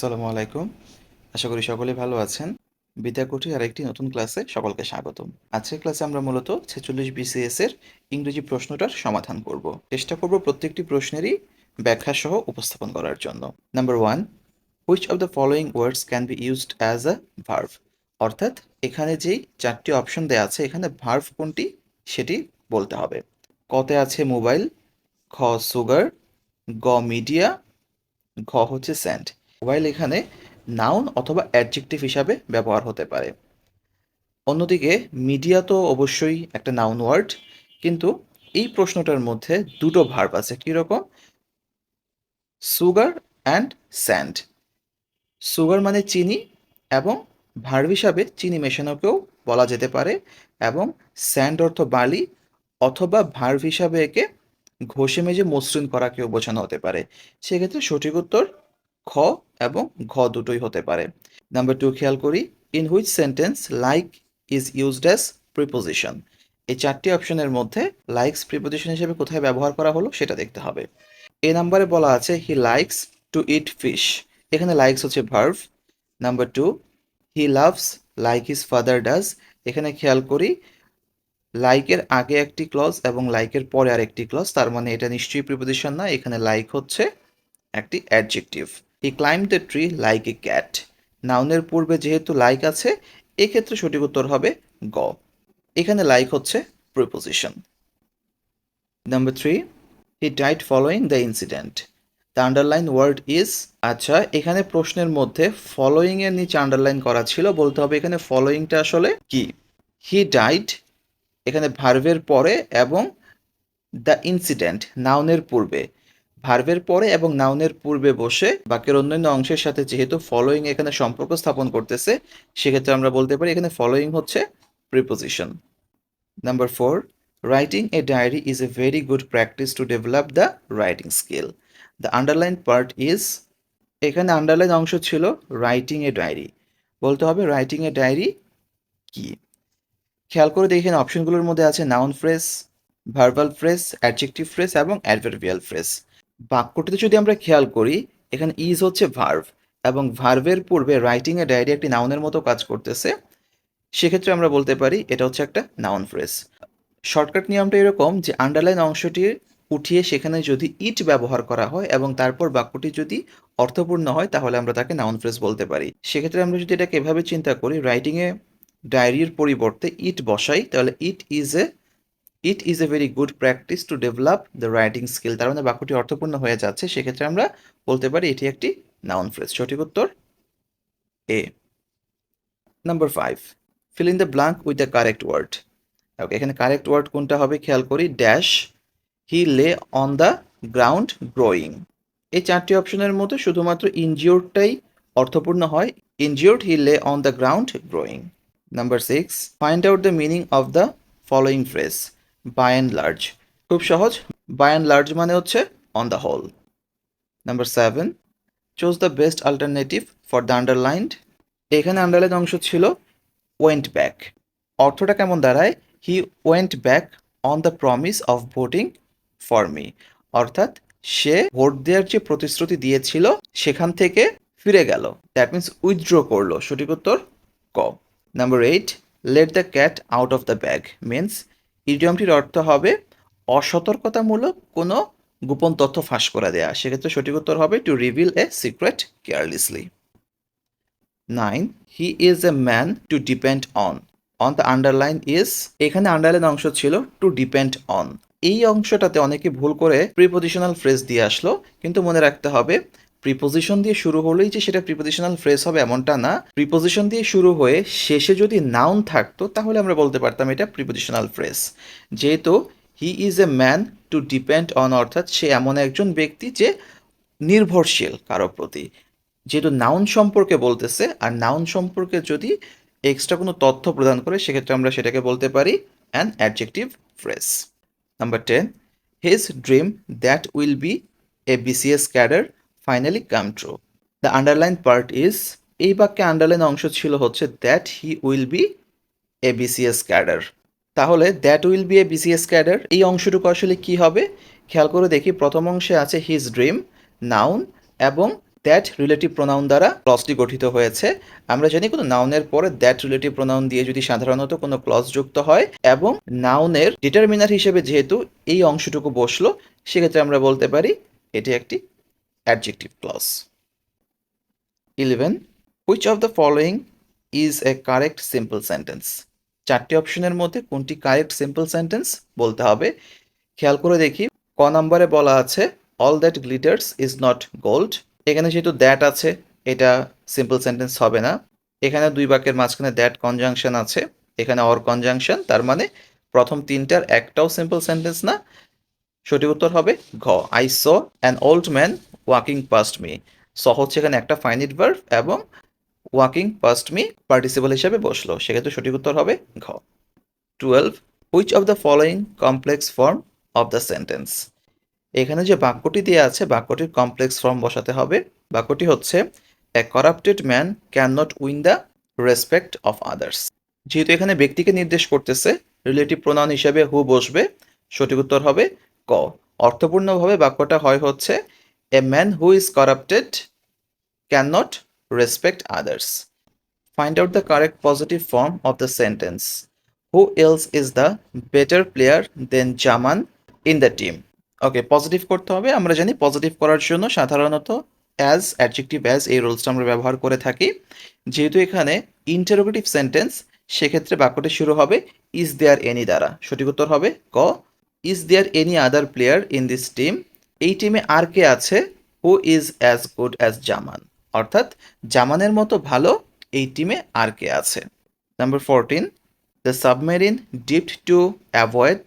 আসসালামু আলাইকুম। আশা করি সকলে ভালো আছেন। বিদ্যাকুঠি আর একটি নতুন ক্লাসে সকলকে স্বাগতম। আজকের ক্লাসে আমরা মূলত ছেচল্লিশ বিসিএস এর ইংরেজি প্রশ্নটার সমাধান করব। চেষ্টা করব প্রত্যেকটি প্রশ্নেরই ব্যাখ্যা সহ উপস্থাপন করার জন্য। Number one which of the following words can be used as a verb অর্থাৎ এখানে যেই চারটি অপশন দেওয়া আছে, এখানে ভার্ভ কোনটি সেটি বলতে হবে। কতে আছে মোবাইল খ সুগার গ মিডিয়া ঘ হচ্ছে স্যান্ড মোবাইল এখানে নাউন অথবা অ্যাডজেক্টিভ হিসাবে ব্যবহার হতে পারে। অন্যদিকে মিডিয়া তো অবশ্যই একটা নাউন ওয়ার্ড কিন্তু এই প্রশ্নটার মধ্যে দুটো ভার্ব আছে কীরকম সুগার অ্যান্ড স্যান্ড সুগার মানে চিনি এবং ভার্ব হিসাবে চিনি মেশানোকেও বলা যেতে পারে এবং স্যান্ড অর্থ বালি অথবা ভার্ভ হিসাবে একে ঘষে মেজে মসৃণ করাকেও বোঝানো হতে পারে। সেক্ষেত্রে সঠিক উত্তর খ এবং ঘ দুটোই হতে পারে। নাম্বার টু খেয়াল করি in which sentence like is used as preposition এই চারটি অপশনের মধ্যে লাইকস প্রিপোজিশন হিসেবে কোথায় ব্যবহার করা হলো সেটা দেখতে হবে। এ নাম্বারে বলা আছে he likes to eat fish এখানে লাইকস হচ্ছে verb number two he loves like his father does এখানে খেয়াল করি লাইকের আগে একটি ক্লজ এবং লাইকের পরে আরেকটি ক্লজ তার মানে এটা নিশ্চয়ই প্রিপোজিশন না, এখানে লাইক হচ্ছে একটি adjective he climb the tree like a cat নাউনের পূর্বে যেহেতু লাইক আছে, এক্ষেত্রে সঠিক উত্তর হবে গ। এখানে লাইক হচ্ছে preposition number three he died following the incident the underline word is আচ্ছা এখানে প্রশ্নের মধ্যে ফলোয়িং এর নিচে আন্ডারলাইন করা ছিল, বলতে হবে এখানে ফলোয়িংটা আসলে কি? হি ডাইট এখানে ভার্ভের পরে এবং দ্য ইনসিডেন্ট নাউনের পূর্বে। ভার্ভের পরে এবং নাউনের পূর্বে বসে বাক্যের অন্যান্য অংশের সাথে যেহেতু ফলোয়িং এখানে সম্পর্ক স্থাপন করতেছে, সেক্ষেত্রে আমরা বলতে পারি এখানে ফলোয়িং হচ্ছে preposition number four writing a diary is a very good practice to develop the writing skill the underline part is এখানে আন্ডারলাইন অংশ ছিল রাইটিং এ ডায়েরি বলতে হবে রাইটিং এ ডায়েরি কি? খেয়াল করে দেখেন অপশনগুলোর মধ্যে আছে noun phrase verbal phrase adjective phrase এবং অ্যাডভার্বিয়াল ফ্রেস বাক্যটিতে যদি আমরা খেয়াল করি, এখানে ইজ হচ্ছে ভার্ভ এবং ভার্ভের পূর্বে রাইটিং এ ডায়েরি একটি নাউনের মতো কাজ করতেছে। সেক্ষেত্রে আমরা বলতে পারি, এটা হচ্ছে একটা নাউন ফ্রেস শর্টকাট নিয়মটা এরকম যে আন্ডারলাইন অংশটি উঠিয়ে সেখানে যদি ইট ব্যবহার করা হয় এবং তারপর বাক্যটি যদি অর্থপূর্ণ হয়, তাহলে আমরা তাকে নাউন ফ্রেস বলতে পারি। সেক্ষেত্রে আমরা যদি এটাকে এভাবে চিন্তা করি রাইটিংয়ে ডায়েরির পরিবর্তে ইট বসাই, তাহলে it is a it is a very good practice to develop the writing skill তার মানে বাক্যটি অর্থপূর্ণ হয়ে যাচ্ছে, সেক্ষেত্রে আমরা বলতে পারি এটি একটি নাউন ফ্রেজ সঠিক উত্তর এ number five fill in the blank with the correct word okay এখানে কারেক্ট ওয়ার্ড কোনটা হবে? খেয়াল করি dash he lay on the ground growing এই চারটি অপশনের মধ্যে শুধুমাত্র ইনজিওরটাই অর্থপূর্ণ হয়। Injured he lay on the ground groaning number six find out the meaning of the following phrase by and large খুব সহজ বাই অ্যান্ড লার্জ মানে হচ্ছে on the whole number seven choose the best alternative for the underlined এখানে underline অংশ ছিল went back অর্থটা কেমন দাঁড়ায়? He went back on the promise of voting for me অর্থাৎ সে ভোট দেওয়ার যে প্রতিশ্রুতি দিয়েছিল, সেখান থেকে ফিরে গেল। দ্যাট মিন্স উইথড্র করল, সঠিক উত্তর ক। Number eight let the cat out of the bag means ইডিয়মটির অর্থ হবে অসতর্কতামূলক কোনো গোপন তথ্য ফাঁস করে দেয়া। সেক্ষেত্রে সঠিক উত্তর হবে to reveal a secret carelessly nine he is a man to depend on on the underline is এখানে আন্ডারলাইন অংশ ছিল টু ডিপেন্ড অন এই অংশটাতে অনেকে ভুল করে প্রিপোজিশনাল ফ্রেজ দিয়ে আসলো, কিন্তু মনে রাখতে হবে প্রিপোজিশন দিয়ে শুরু হলেই যে সেটা প্রিপোজিশনাল ফ্রেজ হবে এমনটা না। প্রিপোজিশন দিয়ে শুরু হয়ে শেষে যদি নাউন থাকতো, তাহলে আমরা বলতে পারতাম এটা প্রিপোজিশনাল ফ্রেজ যেহেতু he is a man to depend on অর্থাৎ সে এমন একজন ব্যক্তি যে নির্ভরশীল কারও প্রতি। যেহেতু নাউন সম্পর্কে বলতেছে, আর নাউন সম্পর্কে যদি এক্সট্রা কোনো তথ্য প্রদান করে, সেক্ষেত্রে আমরা সেটাকে বলতে পারি an adjective phrase number ten his dream that will be a BCS cadre finally come true the underline part is এই বাক্যে আন্ডারলাইন অংশ ছিল হচ্ছে that he will be a BCS cadre তাহলে that will be a BCS cadre এই অংশটুকু আসলে কি হবে? খেয়াল করে দেখি, প্রথম অংশে আছে হিজ ড্রিম নাউন এবং দ্যাট রিলেটিভ প্রোনাউন দ্বারা ক্লজটি গঠিত হয়েছে। আমরা জানি কোনো নাউনের পরে দ্যাট রিলেটিভ প্রোনাউন দিয়ে যদি সাধারণত কোনো ক্লজ যুক্ত হয়, এবং নাউনের ডিটারমিনার হিসেবে যেহেতু এই অংশটুকু বসল, সেক্ষেত্রে আমরা বলতে পারি, এটি একটি adjective clause eleven which of the following is a correct simple sentence চারটি অপশনের মধ্যে কোনটি কারেক্ট সিম্পল সেন্টেন্স বলতে হবে? খেয়াল করে দেখি। ক নম্বরে বলা আছে all that glitters is not gold এখানে যেহেতু দ্যাট আছে, এটা সিম্পল সেন্টেন্স হবে না। এখানে দুই বাক্যের মাঝখানে দ্যাট কনজাংশন আছে। এখানে অর কনজাংশন তার মানে প্রথম তিনটার একটাও সিম্পল সেন্টেন্স না। সঠিক উত্তর হবে ঘ। I saw an old man walking past me saw হচ্ছে এখানে একটা ফাইনিট ভার্ভ এবং ওয়াকিং পাস্ট মি পার্টিসিপাল হিসেবে বসল। সেক্ষেত্রে সঠিক উত্তর হবে ঘ। Twelve which of the following complex form of the sentence এখানে যে বাক্যটি দেওয়া আছে, বাক্যটির কমপ্লেক্স ফর্ম বসাতে হবে। বাক্যটি হচ্ছে a corrupted man can not win the respect of others যেহেতু এখানে ব্যক্তিকে নির্দেশ করতেছে রিলেটিভ প্রোনাউন হিসেবে হু বসবে, সঠিক উত্তর হবে ক। অর্থপূর্ণভাবে বাক্যটা হয় হচ্ছে a man who is corrupted can not respect others find out the correct positive form of the sentence who else is the better player than Zaman in the team okay positive করতে হবে। আমরা জানি positive করার জন্য সাধারণত as adjective as এই রুলসটা আমরা ব্যবহার করে থাকি। যেহেতু এখানে ইন্টারোগেটিভ সেন্টেন্স সেক্ষেত্রে বাক্যটি শুরু হবে ইজ দেয়ার এনি দ্বারা? সঠিক উত্তর হবে ক। Is there any other player in this team এই টিমে আর কে আছে? Who is as good as Zaman অর্থাৎ জামানের মতো ভালো এই টিমে আর কে আছে। Number fourteen the submarine dipped to avoid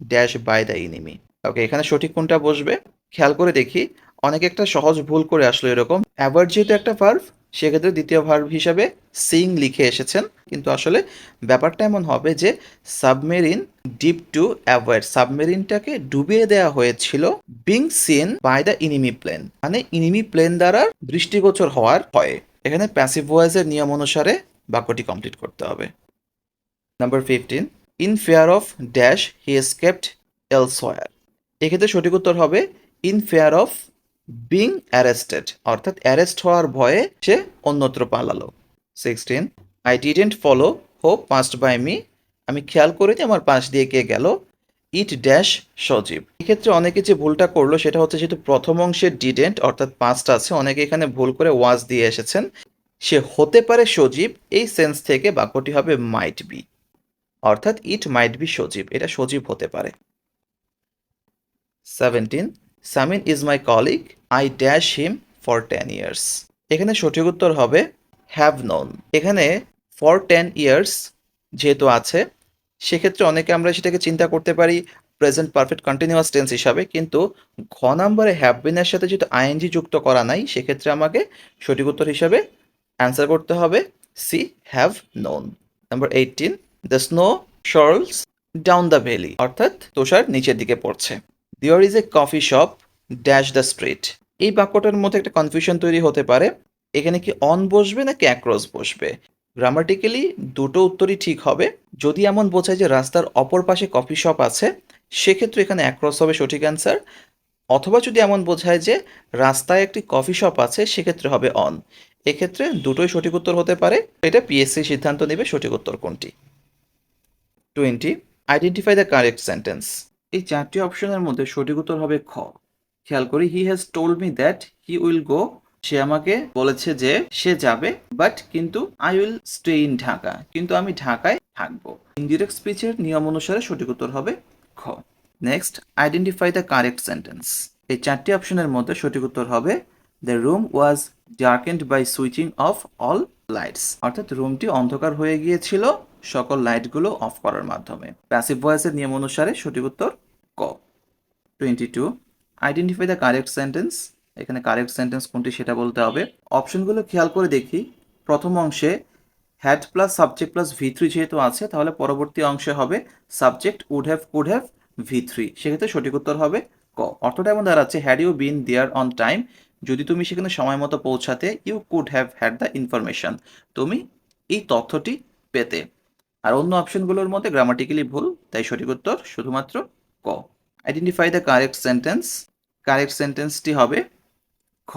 dash by the enemy okay এখানে সঠিক কোনটা বসবে? খেয়াল করে দেখি। অনেকে একটা সহজ ভুল করে আসলো এরকম। অ্যাভয়েড যেহেতু একটা ভার্ভ সেক্ষেত্রে দ্বিতীয় ভার্ভ হিসাবে সিং লিখে এসেছেন। কিন্তু আসলে ব্যাপারটা এমন হবে যে সাবমেরিন ডিপ টু অ্যাভয়েড। সাবমেরিনটাকে ডুবিয়ে দেওয়া হয়েছিল being seen by the enemy plane. মানে ইনিমি প্লেন দ্বারা দৃষ্টিগোচর হওয়ার হয় এখানে প্যাসিভ ভয়েসের নিয়ম অনুসারে বাক্যটি কমপ্লিট করতে হবে। Number fifteen in fear of dash he escaped elsewhere এক্ষেত্রে সঠিক উত্তর হবে in fear of being arrested অর্থাৎ অ্যারেস্ট হওয়ার ভয়ে সে অন্যত্র পালালো। Sixteen I didn't follow hope passed by me আমি খেয়াল করিনি আমার পাশ দিয়ে কে গেল। It dash Sajib. এক্ষেত্রে অনেকে যে ভুলটা করল সেটা হচ্ছে যেহেতু প্রথম অংশের ডিডেন্ট অর্থাৎ পাঁচটা আছে। অনেকে এখানে ভুল করে ওয়াজ দিয়ে এসেছেন। সে হতে পারে সজীব, এই সেন্স থেকে বাক্যটি হবে মাইট বি অর্থাৎ ইট মাইট বি সজীব। এটা সজীব হতে পারে। Seventeen Samin is my colleague, I dash him for ten years. এখানে সঠিক উত্তর হবে, হ্যাভ নোন। এখানে ফর টেন ইয়ার্স যেহেতু আছে, সেক্ষেত্রে অনেকে আমরা সেটাকে চিন্তা করতে পারি প্রেজেন্ট পারফেক্ট কন্টিনিউয়াস টেন্স হিসাবে, কিন্তু ঘ নম্বরে হ্যাভ বিনের সাথে যেহেতু আইএনজি যুক্ত করা নাই, সেক্ষেত্রে আমাকে সঠিক উত্তর হিসাবে অ্যান্সার করতে হবে, C, have known. Number eighteen, the snow swirls down the valley, অর্থাৎ তুষার নিচের দিকে পড়ছে। There is a coffee shop dash the street এই বাক্যটার মধ্যে একটা কনফিউশন তৈরি হতে পারে। এখানে কি অন বসবে নাকি অ্যাক্রস বসবে? গ্রামাটিক্যালি দুটো উত্তরই ঠিক হবে। যদি এমন বোঝায় যে রাস্তার অপর পাশে কফি শপ আছে, সেক্ষেত্রে এখানে অ্যাক্রস হবে সঠিক অ্যান্সার অথবা যদি এমন বোঝায় যে রাস্তায় একটি কফি শপ আছে, সেক্ষেত্রে হবে অন এক্ষেত্রে দুটোই সঠিক উত্তর হতে পারে। এটা পিএসসি সিদ্ধান্ত নেবে সঠিক উত্তর কোনটি? Twenty identify the correct sentence এই চারটি অপশনের মধ্যে সঠিক উত্তর হবে খ। খেয়াল করি he has told me that he will go সে আমাকে বলেছে যে সে যাবে বাট কিন্তু I will stay in Dhaka. কিন্তু আমি ঢাকায় থাকব। ইনডিরেক্ট স্পিচের নিয়ম অনুসারে সঠিক উত্তর হবে খ। Next identify the correct sentence এই চারটি অপশনের মধ্যে সঠিক উত্তর হবে the room was darkened by switching off all lights অর্থাৎ রুমটি অন্ধকার হয়ে গিয়েছিল, সকল লাইটগুলো অফ করার মাধ্যমে। প্যাসিভ ভয়েসের নিয়ম অনুসারে সঠিক উত্তর ক twenty two identify the correct sentence এখানে কারেক্ট সেন্টেন্স কোনটি সেটা বলতে হবে। অপশনগুলো খেয়াল করে দেখি। প্রথম অংশে had plus subject plus V three যেহেতু আছে, তাহলে পরবর্তী অংশে হবে subject would have could have V three সেক্ষেত্রে সঠিক উত্তর হবে ক। অর্থটা এমন দাঁড়াচ্ছে had you been there on time যদি তুমি সেখানে সময় মতো পৌঁছাতে you could have had the information তুমি এই তথ্যটি পেতে। আর অন্য অপশনগুলোর মধ্যে গ্রামাটিক্যালি ভুল, তাই সঠিক উত্তর শুধুমাত্র ক। Identify the correct sentence correct সেন্টেন্সটি হবে খ।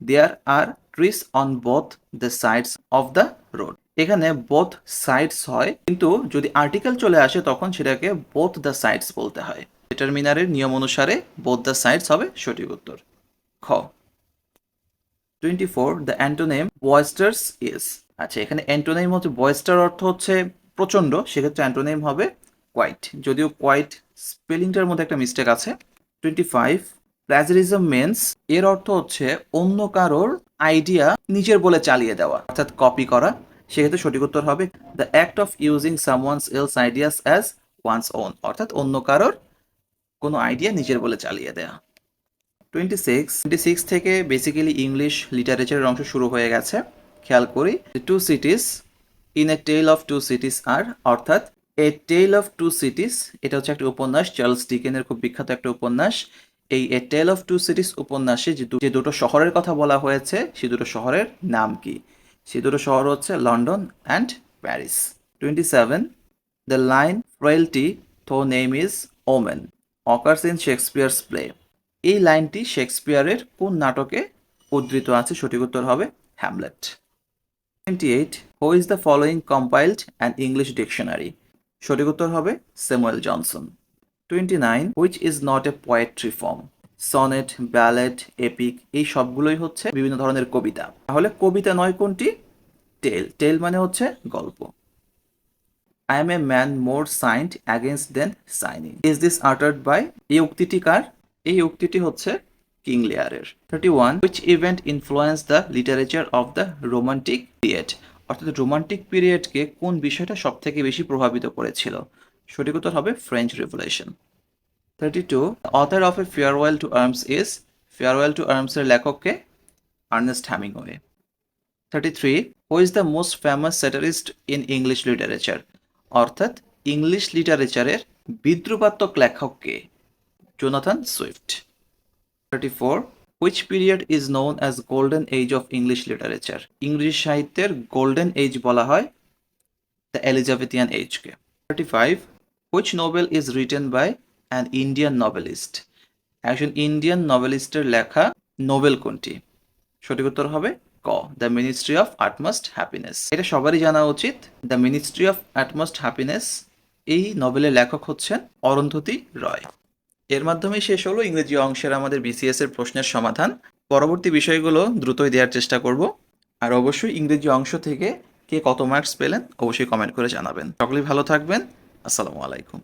There are trees on both the sides of the road এখানে বোথ সাইডস হয়, কিন্তু যদি আর্টিকেল চলে আসে, তখন সেটাকে বোথ দ্য সাইডস বলতে হয়। ডিটারমিনারের নিয়ম অনুসারে বোথ দ্য সাইডস হবে, সঠিক উত্তর খ। Twenty four the antonym boisterous is আচ্ছা এখানে অ্যান্টোনেম হচ্ছে বয়েস্টার অর্থ হচ্ছে প্রচণ্ড, সেক্ষেত্রে অ্যান্টোনেম হবে কোয়াইট যদিও কোয়াইট স্পেলিংটার মধ্যে একটা মিস্টেক আছে টোয়েন্টি ফাইভ প্লাজারিজম মেন্স এর অর্থ হচ্ছে অন্য কারোর আইডিয়া নিজের বলে চালিয়ে দেওয়া, অর্থাৎ কপি করা, সেক্ষেত্রে সঠিক উত্তর হবে the act of using some someone's else ideas as one's own অর্থাৎ অন্য কারোর কোনো আইডিয়া নিজের বলে চালিয়ে দেওয়া টোয়েন্টি সিক্স টোয়েন্টি সিক্স থেকে বেসিক্যালি ইংলিশ লিটারেচারের অংশ শুরু হয়ে গেছে, খেয়াল করি two cities in a tale of two cities আর অর্থাৎ a tale of two cities এটা হচ্ছে একটা উপন্যাস, চার্লস ডিকেনের খুব বিখ্যাত একটা উপন্যাস। এই a tale of two cities উপন্যাসে যে দুটো শহরের কথা বলা হয়েছে, সে দুটো শহরের নাম কি? সে দুটো শহর হচ্ছে London and Paris. Twenty seven the line frailty thy name is women occurs in Shakespeare's play এই লাইনটি শেক্সপিয়ারের কোন নাটকে উদ্ধৃত আছে, সঠিক উত্তর হবে Hamlet twenty eight who is the following compiled and English dictionary সঠিক উত্তর হবে Samuel Johnson. Twenty nine which is not a poetry form sonnet ballad epic এই সবগুলোই হচ্ছে বিভিন্ন ধরনের কবিতা। তাহলে কবিতা নয় কোনটি? টেল টেল মানে হচ্ছে গল্প। I am a man more sinned against than sinning is this uttered by এই উক্তিটি কার? এই উক্তিটি হচ্ছে কিং লেয়ারের thirty one which event influence the literature of the romantic period অর্থাৎ রোমান্টিক পিরিয়ডকে কোন বিষয়টা সব থেকে বেশি প্রভাবিত করেছিল? সঠিক উত্তর হবে French revolution thirty two author of a farewell to arms is farewell to আর্মসের লেখককে Ernest Hemingway thirty three who is the most famous satirist in English literature অর্থাৎ ইংলিশ লিটারেচারের বিদ্রুপাত্মক লেখককে Jonathan Swift thirty four which period is known as golden age of English literature ইংরেজি সাহিত্যের golden age বলা হয় the Elizabethan এজকে thirty five which novel is written by an Indian novelist একজন Indian নভেলিস্টের লেখা নোবেল কোনটি? সঠিক উত্তর হবে ক the ministry of utmost happiness এটা সবারই জানা উচিত। The ministry of utmost happiness এই নভেলের লেখক হচ্ছেন অরুন্ধতী রয়। এর মাধ্যমেই শেষ হলো ইংরেজি অংশের আমাদের বিসিএস এর প্রশ্নের সমাধান। পরবর্তী বিষয়গুলো দ্রুতই দেওয়ার চেষ্টা করব। আর অবশ্যই ইংরেজি অংশ থেকে কে কত মার্কস পেলেন, অবশ্যই কমেন্ট করে জানাবেন। সকলেই ভালো থাকবেন। আসসালামু আলাইকুম।